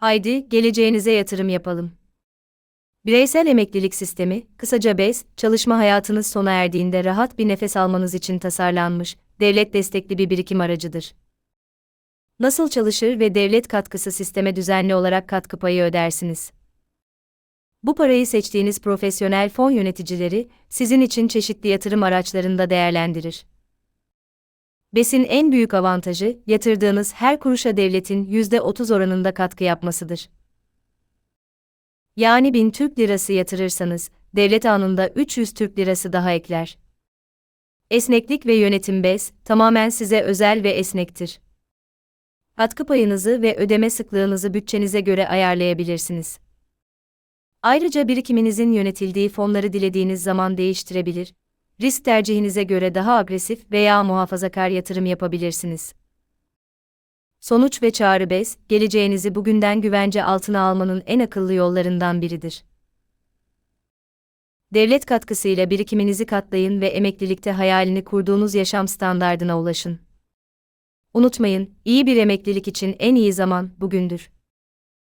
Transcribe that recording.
Haydi, geleceğinize yatırım yapalım. Bireysel emeklilik sistemi, kısaca BES, çalışma hayatınız sona erdiğinde rahat bir nefes almanız için tasarlanmış, devlet destekli bir birikim aracıdır. Nasıl çalışır ve devlet katkısı sisteme düzenli olarak katkı payı ödersiniz? Bu parayı seçtiğiniz profesyonel fon yöneticileri, sizin için çeşitli yatırım araçlarında değerlendirir. BES'in en büyük avantajı, yatırdığınız her kuruşa devletin %30 oranında katkı yapmasıdır. Yani 1000 Türk Lirası yatırırsanız, devlet anında 300 Türk Lirası daha ekler. Esneklik ve yönetim BES, tamamen size özel ve esnektir. Katkı payınızı ve ödeme sıklığınızı bütçenize göre ayarlayabilirsiniz. Ayrıca birikiminizin yönetildiği fonları dilediğiniz zaman değiştirebilir, risk tercihinize göre daha agresif veya muhafazakar yatırım yapabilirsiniz. Sonuç ve çağrı BES, geleceğinizi bugünden güvence altına almanın en akıllı yollarından biridir. Devlet katkısıyla birikiminizi katlayın ve emeklilikte hayalini kurduğunuz yaşam standardına ulaşın. Unutmayın, iyi bir emeklilik için en iyi zaman bugündür.